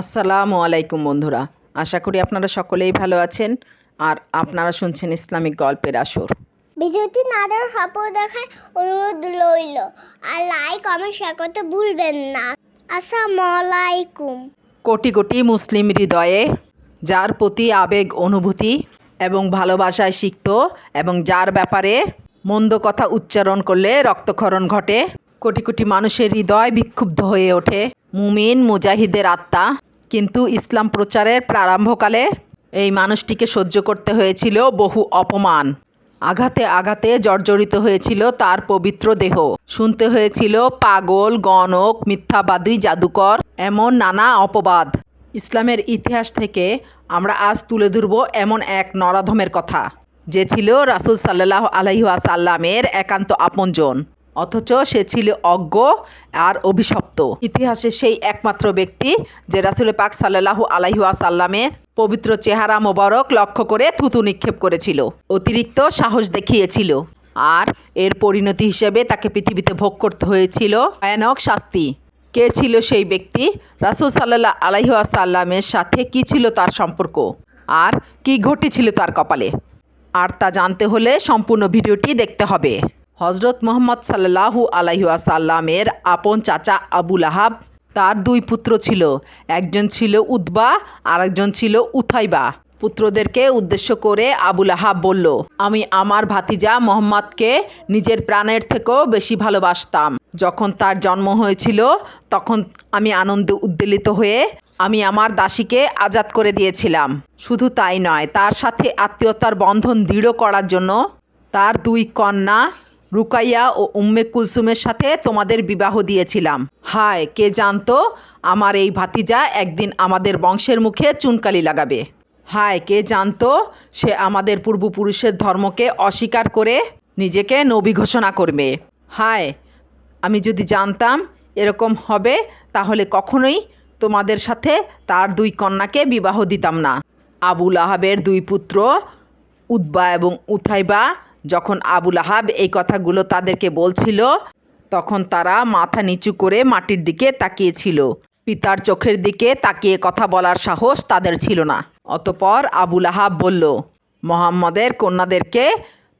আসসালামু আলাইকুম বন্ধুরা। আশা করি আপনারা সকলেই ভালো আছেন আর আপনারা শুনছেন ইসলামিক গল্পের আসর। ভিডিওটি না দেওয়ার সপোর্ট দেখায় অনুরোধ রইল আর লাইক কমেন্ট শেয়ার করতে ভুলবেন না। আসসালামু আলাইকুম। কোটি কোটি মুসলিম হৃদয়ে যার প্রতি আবেগ অনুভূতি এবং ভালোবাসায় সিক্ত এবং যার ব্যাপারে মন্দ কথা উচ্চারণ করলে রক্তক্ষরণ ঘটে কোটি কোটি মানুষের হৃদয় বিক্ষুব্ধ হয়ে ওঠে মুমিন মুজাহিদের আত্মা কিন্তু ইসলাম প্রচারের প্রারম্ভকালে এই মানুষটিকে সহ্য করতে হয়েছিল বহু অপমান। আঘাতে আঘাতে জর্জরিত হয়েছিল তার পবিত্র দেহ। শুনতে হয়েছিল পাগল, গণক, মিথ্যাবাদী, জাদুকর, এমন নানা অপবাদ। ইসলামের ইতিহাস থেকে আমরা আজ তুলে ধরব এমন এক নরাধমের কথা, যে ছিল রাসুল সাল্লাহ আলহিহাসাল্লামের একান্ত আপনজন। অথচ সে ছিল অজ্ঞ আর অভিশপ্ত। ইতিহাসে সেই একমাত্র ব্যক্তি যে রাসুল পাক সাল্লাহু আলাইহাসাল্লামের পবিত্র চেহারা মোবারক লক্ষ্য করে থুতু নিক্ষেপ করেছিল, অতিরিক্ত সাহস দেখিয়েছিল আর এর পরিণতি হিসেবে তাকে পৃথিবীতে ভোগ করতে হয়েছিল ভয়ানক শাস্তি। কে ছিল সেই ব্যক্তি? রাসুল সাল্লাহ আলাইহাসাল্লামের সাথে কি ছিল তার সম্পর্ক? আর কি ঘটেছিল তার কপালে? আর তা জানতে হলে সম্পূর্ণ ভিডিওটি দেখতে হবে। হজরত মোহাম্মদ সাল্লাহু আলাইসাল্লামের আপন চাচা আবুল আহাব তার দুই পুত্র ছিল। একজন ছিল উদ্বা আর একজন ছিল উথাইবা। পুত্রদেরকে উদ্দেশ্য করে আবুল আহাব বলল, আমি আমার ভাতিজা মোহাম্মদকে নিজের প্রাণের থেকেও বেশি ভালোবাসতাম। যখন তার জন্ম হয়েছিল, তখন আমি আনন্দে উদ্বেলিত হয়ে আমি আমার দাসীকে আজাদ করে দিয়েছিলাম। শুধু তাই নয়, তার সাথে আত্মীয়তার বন্ধন দৃঢ় করার জন্য তার দুই কন্যা রুকাইয়া ও উম্মে কুলসুমের সাথে তোমাদের বিবাহ দিয়েছিলাম। হায়, কে জানতো আমার এই ভাতিজা একদিন আমাদের বংশের মুখে চুনকালি লাগাবে। হায়, কে জানতো সে আমাদের পূর্বপুরুষের ধর্মকে অস্বীকার করে নিজেকে নবী ঘোষণা করবে। হায়, আমি যদি জানতাম এরকম হবে, তাহলে কখনোই তোমাদের সাথে তার দুই কন্যাকে বিবাহ দিতাম না। আবুল আহাবের দুই পুত্র উদ্বা এবং উথাইবা যখন আবুল আহাব এই কথাগুলো তাদেরকে বলছিল, তখন তারা মাথা নিচু করে মাটির দিকে তাকিয়েছিল। পিতার চোখের দিকে তাকিয়ে কথা বলার সাহস তাদের ছিল না। অতপর আবুল আহাব বলল, মোহাম্মদের কন্যাদেরকে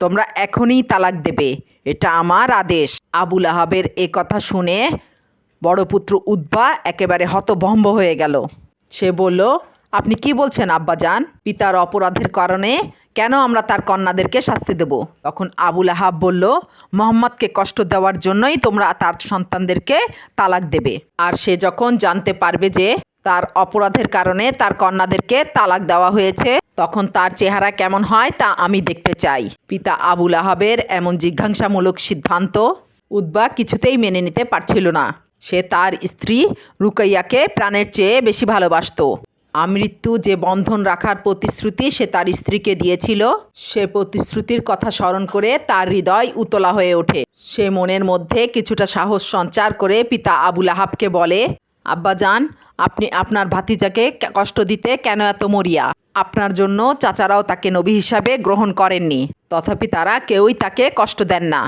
তোমরা এখনই তালাক দেবে। এটা আমার আদেশ। আবুল আহাবের এ কথা শুনে বড় পুত্র উদ্বা একেবারে হতভম্ব হয়ে গেল। সে বলল আপনি কি বলছেন আব্বাজান পিতার অপরাধের কারণে কেন আমরা তার কন্যাদেরকে শাস্তি দেব? তখন আবুল আহাব বলল, মোহাম্মদকে কষ্ট দেওয়ার জন্যই তোমরা তার সন্তানদেরকে তালাক দেবে। আর সে যখন জানতে পারবে যে তার অপরাধের কারণে তার কন্যাদেরকে তালাক দেওয়া হয়েছে, তখন তার চেহারা কেমন হয় তা আমি দেখতে চাই। পিতা আবুল আহাবের এমন জিজ্ঞাসামূলক সিদ্ধান্ত উদ্বা কিছুতেই মেনে নিতে পারছিল না। সে তার স্ত্রী রুকাইয়াকে প্রাণের চেয়ে বেশি ভালোবাসতো। আমৃত্যু যে বন্ধন রাখার প্রতিশ্রুতি সে তার স্ত্রীকে দিয়েছিল, সে প্রতিশ্রুতির কথা স্মরণ করে তার হৃদয় উতলা হয়ে ওঠে। সে মনের মধ্যে কিছুটা সাহস সঞ্চার করে পিতা আবুল আহাবকে বলে আব্বাজান আপনি আপনার ভাতিজাকে কষ্ট দিতে কেন এত মরিয়া? আপনার জন্য চাচারাও তাকে নবী হিসাবে গ্রহণ করেননি। তথাপি তারা কেউই তাকে কষ্ট দেন না।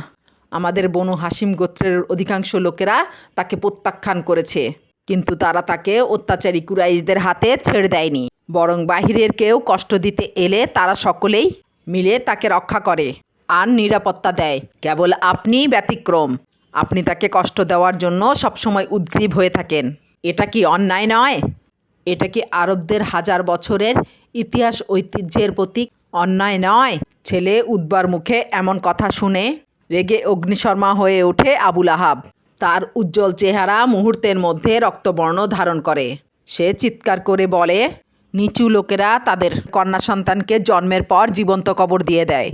আমাদের বনু হাসিম গোত্রের অধিকাংশ লোকেরা তাকে প্রত্যাখ্যান করেছে। কিন্তু তারা তাকে অত্যাচারী কুরাইশদের হাতে ছেড়ে দেয়নি। বরং বাহিরের কেউ কষ্ট দিতে এলে তারা সকলেই মিলে তাকে রক্ষা করে আর নিরাপত্তা দেয়। কেবল আপনি ব্যতিক্রম। আপনি তাকে কষ্ট দেওয়ার জন্য সবসময় উদ্গ্রীব হয়ে থাকেন। এটা কি অন্যায় নয়? এটা কি আরবদের হাজার বছরের ইতিহাস ঐতিহ্যের প্রতীক? অন্যায় নয়। ছেলে উদ্বার মুখে এমন কথা শুনে রেগে অগ্নিশর্মা হয়ে ওঠে আবুল আহাব। তার উজ্জ্বল চেহারা মুহূর্তের মধ্যে রক্তবর্ণ ধারণ করে। সে চিৎকার করে বলে, নিচু লোকেরা তাদের কন্যা সন্তানকে জন্মের পর জীবন্ত কবর দিয়ে দেয়।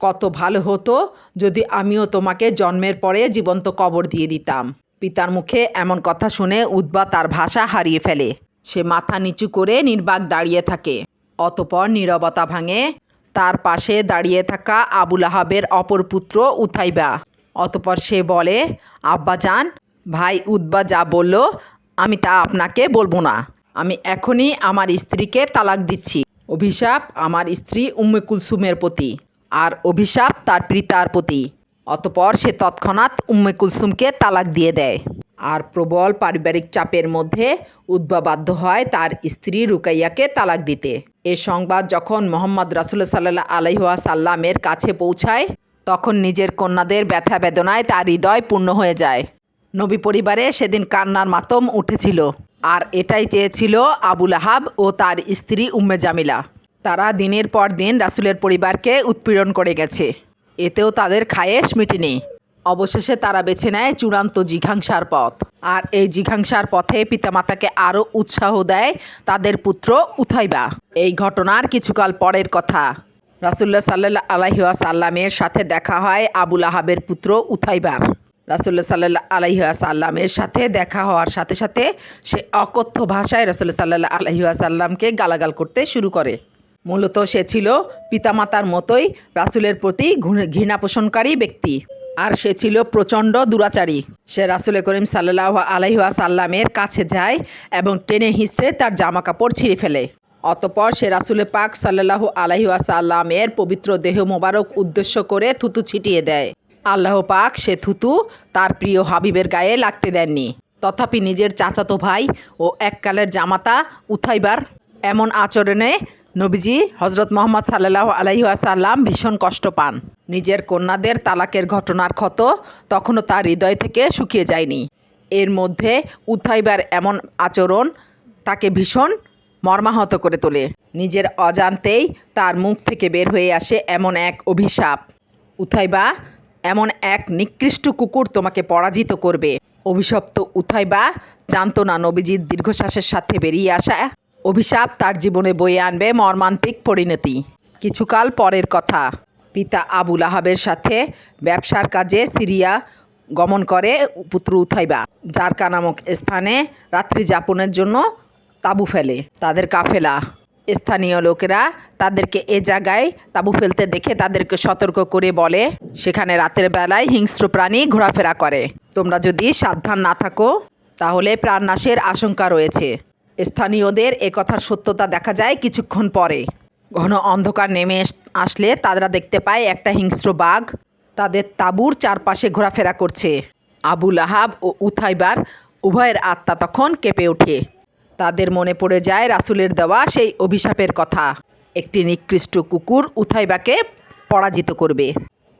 কত ভালো হতো যদি আমিও তোমাকে জন্মের পরে জীবন্ত কবর দিয়ে দিতাম পিতার মুখে এমন কথা শুনে উদ্বা তার ভাষা হারিয়ে ফেলে। সে মাথা নিচু করে নির্বাক দাঁড়িয়ে থাকে। অতপর নীরবতা ভাঙে। তার পাশে দাঁড়িয়ে থাকা আবুল আহাবের অপর পুত্র উথাইবা। অতপর সে বলে আব্বা আব্বাজান, ভাই উদ্বা যা বলল, আমি তা আপনাকে বলব না। আমি এখনই আমার স্ত্রীকে তালাক দিচ্ছি। অভিশাপ আমার স্ত্রী উম্মে কুলসুমের প্রতি আর অভিশাপ তার পিতার প্রতি। অতপর সে তৎক্ষণাৎ উম্মে কুলসুমকে তালাক দিয়ে দেয়। আর প্রবল পারিবারিক চাপের মধ্যে উদ্বা বাধ্য হয় তার স্ত্রী রুকাইয়াকে তালাক দিতে। এ সংবাদ যখন মোহাম্মদ রাসুল্লাহ সাল্লাহ আলাইহুয়া সাল্লামের কাছে পৌঁছায় তখন নিজের কন্যাদের ব্যথা বেদনায় তার হৃদয় পূর্ণ হয়ে যায়। নবী পরিবারে সেদিন কান্নার মাতম উঠেছিল। আর এটাই চেয়েছিল আবুল আহাব ও তার স্ত্রী উম্মে জামিলা। তারা দিনের পর দিন রাসুলের পরিবারকে উৎপীড়ন করে গেছে। এতেও তাদের খায়েশ মিটেনি। অবশেষে তারা বেছে নেয় চূড়ান্ত জিঘাংসার পথ। আর এই জিঘাংসার পথে পিতামাতাকে আরও উৎসাহ দেয় তাদের পুত্র উথাইবা। এই ঘটনার কিছুকাল পরের কথা। রাসুল্লাহ সাল্লাহ আলাইহুয়া সাল্লামের সাথে দেখা হয় আবুল আহাবের পুত্র উথাইবার। রাসুল্লাহ সাল্লাহ আলাইহুয়া সাল্লামের সাথে দেখা হওয়ার সাথে সাথে সে অকথ্য ভাষায় রাসুল্লাহ সাল্লাহ আলাইহুয়া সাল্লামকে গালাগাল করতে শুরু করে। মূলত সে ছিল পিতামাতার মতোই রাসুলের প্রতি ঘৃণা পোষণকারী ব্যক্তি আর সে ছিল প্রচণ্ড দুরাচারী। সে রাসুল করিম সাল্লাহ আলাইহুয়া সাল্লামের কাছে যায় এবং টেনে হিঁচড়ে তার জামা কাপড় ছিঁড়ে ফেলে। অতপর সে রাসুল পাক সাল্লাহ আলাইহুয়া সাল্লামের পবিত্র দেহ মোবারক উদ্দেশ্য করে থুতু ছিটিয়ে দেয়। আল্লাহ পাক সে থুতু তার প্রিয় হাবিবের গায়ে লাগতে দেননি। তথাপি নিজের চাচাতো ভাই ও এককালের জামাতা উথাইবার এমন আচরণে নবীজি হজরত মোহাম্মদ সাল্লাহ আলাইসাল্লাম ভীষণ কষ্ট পান। নিজের কন্যাদের তালাকের ঘটনার ক্ষত তখনও তার হৃদয় থেকে শুকিয়ে যায়নি। এর মধ্যে উথাইবার এমন আচরণ তাকে ভীষণ মর্মাহত করে তোলে। নিজের অজান্তেই তার মুখ থেকে বের হয়ে আসে এমন এক অভিশাপ। উথাইবা, এমন এক নিকৃষ্ট কুকুর তোমাকে পরাজিত করবে। অভিশপ্ত উথাইবা, জানতো না নবীজির দীর্ঘশ্বাসের সাথে বেরিয়ে আসা অভিশাপ তার জীবনে বয়ে আনবে মর্মান্তিক পরিণতি। কিছুকাল পরের কথা, পিতা আবুল আহাবের সাথে ব্যবসার কাজে সিরিয়া গমন করে পুত্র উথাইবা জারকা নামক স্থানে রাত্রি যাপনের জন্য তাঁবু ফেলে। তাদের কাফেলা। স্থানীয় লোকেরা তাদেরকে এ জায়গায় তাঁবু ফেলতে দেখে তাদেরকে সতর্ক করে বলে, সেখানে রাতের বেলায় হিংস্র প্রাণী ঘোরাফেরা করে। তোমরা যদি সাবধান না থাকো, তাহলে প্রাণনাশের আশঙ্কা রয়েছে। স্থানীয়দের এ কথার সত্যতা দেখা যায় কিছুক্ষণ পরে। ঘন অন্ধকার নেমে আসলে তারা দেখতে পায় একটা হিংস্র বাঘ তাদের তাঁবুর চারপাশে ঘোরাফেরা করছে। আবুল আহাব ও উথাইবার উভয়ের আত্মা তখন কেঁপে ওঠে। তাদের মনে পড়ে যায় রাসুলের দেওয়া সেই অভিশাপের কথা। একটি নিকৃষ্ট কুকুর উথাইবাকে পরাজিত করবে।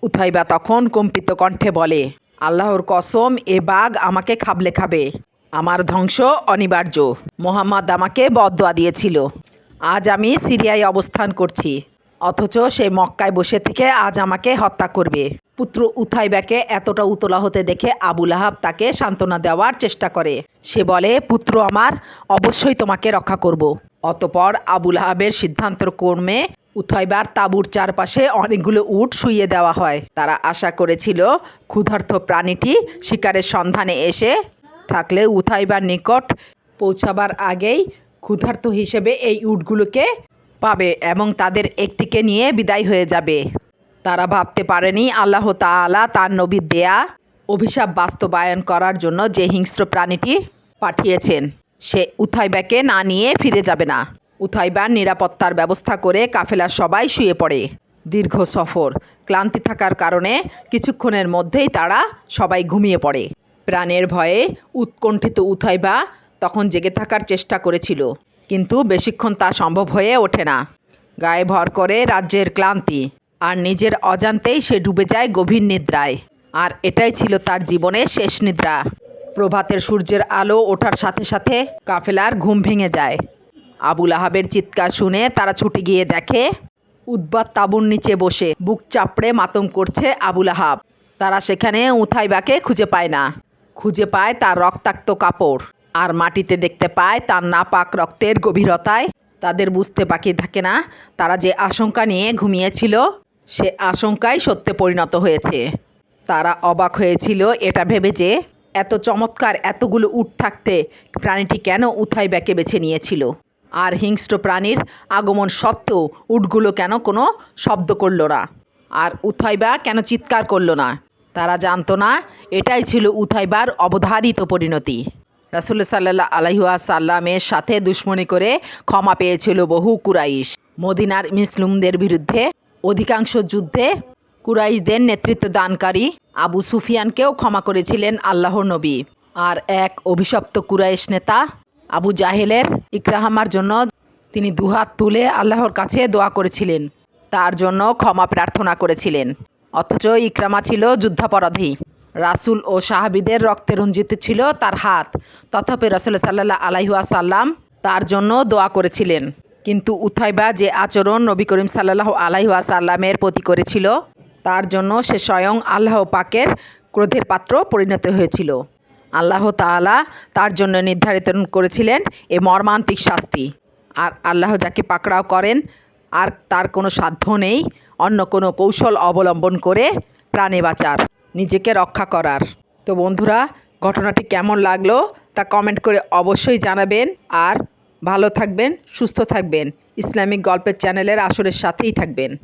উথাইবা তখন কম্পিত কণ্ঠে বলে, আল্লাহর কসম, এ বাঘ আমাকে খাবলে খাবে। আমার ধ্বংস অনিবার্য। মোহাম্মদ আমাকে বদয়া দিয়েছিল। আজ আমি সিরিয়ায় অবস্থান করছি। অথচ সে মক্কায় বসে থেকে আজ আমাকে হত্যা করবে। পুত্র উথাইবাকে এতটা উতলা হতে দেখে আবুল আহাব তাকে সান্ত্বনা দেওয়ার চেষ্টা করে। সে বলে, পুত্র আমার, অবশ্যই তোমাকে রক্ষা করব। অতপর আবুল আহাবের সিদ্ধান্ত কর্মে উথাইবার তাঁবুর চারপাশে অনেকগুলো উট শুইয়ে দেওয়া হয়। তারা আশা করেছিল, ক্ষুধার্ত প্রাণীটি শিকারের সন্ধানে এসে থাকলে উথাইবার নিকট পৌঁছাবার আগেই ক্ষুধার্ত হিসেবে এই উটগুলোকে পাবে এবং তাদের একটিকে নিয়ে বিদায় হয়ে যাবে। তারা ভাবতে পারেনি আল্লাহ তাআলা তার নবীর দেয়া অভিশাপ বাস্তবায়ন করার জন্য যে হিংস্র প্রাণীটি পাঠিয়েছেন, সে উথাইবাকে না নিয়ে ফিরে যাবে না। উথাইবার নিরাপত্তার ব্যবস্থা করে কাফেলার সবাই শুয়ে পড়ে। দীর্ঘ সফর, ক্লান্তি থাকার কারণে কিছুক্ষণের মধ্যেই তারা সবাই ঘুমিয়ে পড়ে। প্রাণের ভয়ে উৎকণ্ঠিত উথাইবা তখন জেগে থাকার চেষ্টা করেছিল, কিন্তু বেশিক্ষণ তা সম্ভব হয়ে ওঠে না। গায়ে ভর করে রাজ্যের ক্লান্তি। আর নিজের অজান্তেই সে ডুবে যায় গভীর নিদ্রায়। আর এটাই ছিল তার জীবনের শেষ নিদ্রা। প্রভাতের সূর্যের আলো ওঠার সাথে সাথে কাফেলার ঘুম ভেঙে যায়। আবুল আহাবের চিৎকার শুনে তারা ছুটে গিয়ে দেখে, উদ্বাত তাবুর নিচে বসে বুক চাপড়ে মাতম করছে আবুল আহাব। তারা সেখানে উথাইবাকে খুঁজে পায় না। খুঁজে পায় তার রক্তাক্ত কাপড়। আর মাটিতে দেখতে পায় তার নাপাক রক্তের গভীরতায়। তাদের বুঝতে বাকি থাকে না তারা যে আশঙ্কা নিয়ে ঘুমিয়েছিল সে আশঙ্কাই সত্যে পরিণত হয়েছে। তারা অবাক হয়েছিল এটা ভেবে যে, এত চমৎকার এতগুলো উট থাকতে প্রাণীটি কেন উথাই ব্যাকে বেছে নিয়েছিল? আর হিংস্র প্রাণীর আগমন সত্ত্বেও উটগুলো কেন কোনো শব্দ করল না? আর উথাইবা কেন চিৎকার করল না? তারা জানতো না, এটাই ছিল উথাইবার অবধারিত পরিণতি। রাসুল সাল্লাহ আলাইহুয়া সাল্লামের সাথে দুশ্মনী করে ক্ষমা পেয়েছিল বহু কুরাইশ। মদিনার মুসলিমদের বিরুদ্ধে অধিকাংশ যুদ্ধে কুরাইশদের নেতৃত্ব দানকারী আবু সুফিয়ানকেও ক্ষমা করেছিলেন আল্লাহর নবী। আর এক অভিশপ্ত কুরাইশ নেতা আবু জাহেলের ইকরাহামার জন্য তিনি দুহাত তুলে আল্লাহর কাছে দোয়া করেছিলেন। তার জন্য ক্ষমা প্রার্থনা করেছিলেন। অথচ ইকরামা ছিল যুদ্ধাপরাধী। রাসূল ও সাহাবিদের রক্তে রঞ্জিত ছিল তার হাত। তথাপি রসুল সাল্লাহ আলাইহাসাল্লাম তার জন্য দোয়া করেছিলেন। কিন্তু উথাইবা যে আচরণ নবী করিম সাল্লাহ আলাইহাসাল্লামের প্রতি করেছিল, তার জন্য সে স্বয়ং আল্লাহ পাকের ক্রোধের পাত্র পরিণত হয়েছিল। আল্লাহ তাআলা তার জন্য নির্ধারিত করেছিলেন এ মর্মান্তিক শাস্তি। আর আল্লাহ যাকে পাকড়াও করেন, আর তার কোনো সাধ্য নেই অন্য কোনো কৌশল অবলম্বন করে প্রাণে বাঁচার, নিজেকে রক্ষা করার। তো বন্ধুরা, ঘটনাটি কেমন লাগল তা কমেন্ট করে অবশ্যই জানাবেন, আর ভালো থাকবেন সুস্থ থাকবেন। ইসলামিক গল্পের চ্যানেলের আসরের সাথেই থাকবেন।